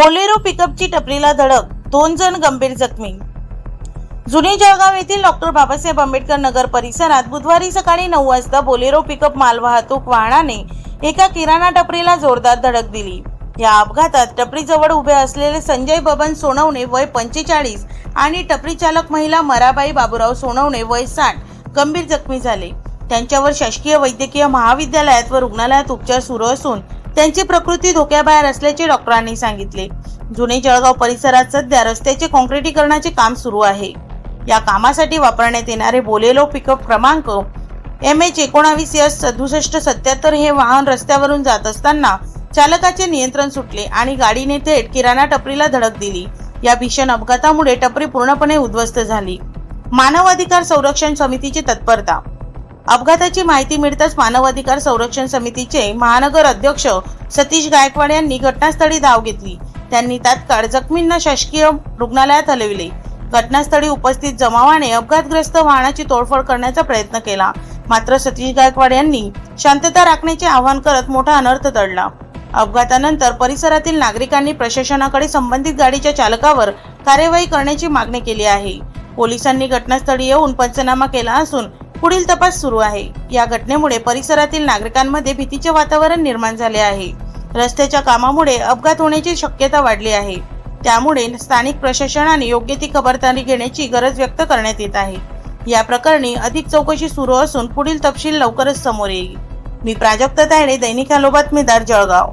Bolero पिकअपची टपरीला धडक दोन जण गंभीर जखमी. जुने जळगाव येथील डॉक्टर बाबासाहेब आंबेडकर नगर परिसरात बुधवारी सकाळी नऊ वाजता बोलेरो पिकअप मालवाहतूक वाहनाने एका किराणा टपरीला जोरदार धडक दिली. या अपघातात टपरीजवळ उभे असलेले संजय बबन सोनवणे वय पंचेचाळीस आणि टपरी चालक महिला मराबाई बाबूराव सोनवणे वय साठ गंभीर जखमी झाले. त्यांच्यावर शासकीय वैद्यकीय महाविद्यालयात व रुग्णालयात उपचार सुरू असून त्यांची प्रकृती धोक्याबाहेर असल्याचे डॉक्टरांनी सांगितले. जुने जळगाव परिसरात सध्या रस्त्याचे काँक्रिटीकरणाचे काम सुरू आहे. या कामासाठी वापरण्यात येणारे बोलेलो पिकअप क्रमांक एम एच एकोणावीस एस सदुसष्ट सत्याहत्तर हे वाहन रस्त्यावरून जात असताना चालकाचे नियंत्रण सुटले आणि गाडीने थेट किराणा टपरीला धडक दिली. या भीषण अपघातामुळे टपरी पूर्णपणे उद्ध्वस्त झाली. मानव अधिकार संरक्षण समितीची तत्परता अपघाताची माहिती मिळताच मानवाधिकार संरक्षण समितीचे महानगर अध्यक्ष सतीश गायकवाड यांनी घटनास्थळी धाव घेतली. त्यांनी तात्काळ जखमींना शासकीय रुग्णालयात हलविले. घटनास्थळी उपस्थित जमावाने अपघातग्रस्त वाहनाची तोडफोड करण्याचा प्रयत्न केला. मात्र सतीश गायकवाड यांनी शांतता राखण्याचे आवाहन करत मोठा अनर्थ दडला. अपघातानंतर परिसरातील नागरिकांनी प्रशासनाकडे संबंधित गाडीच्या चालकावर कार्यवाही करण्याची मागणी केली आहे. पोलिसांनी घटनास्थळी येऊन पंचनामा केला असून पुढील तपास सुरू आहे. या घटनेमुळे परिसरातील नागरिकांमध्ये भीतीचे वातावरण निर्माण झाले आहे. रस्त्याच्या कामामुळे अपघात होण्याची शक्यता वाढली आहे. त्यामुळे स्थानिक प्रशासनाने योग्य ती खबरदारी घेण्याची गरज व्यक्त करण्यात येत आहे. या प्रकरणी अधिक चौकशी सुरू असून पुढील तपशील लवकरच समोर येईल. मी प्राजक्त तायडे दैनिक हॅलो बातमीदार जळगाव.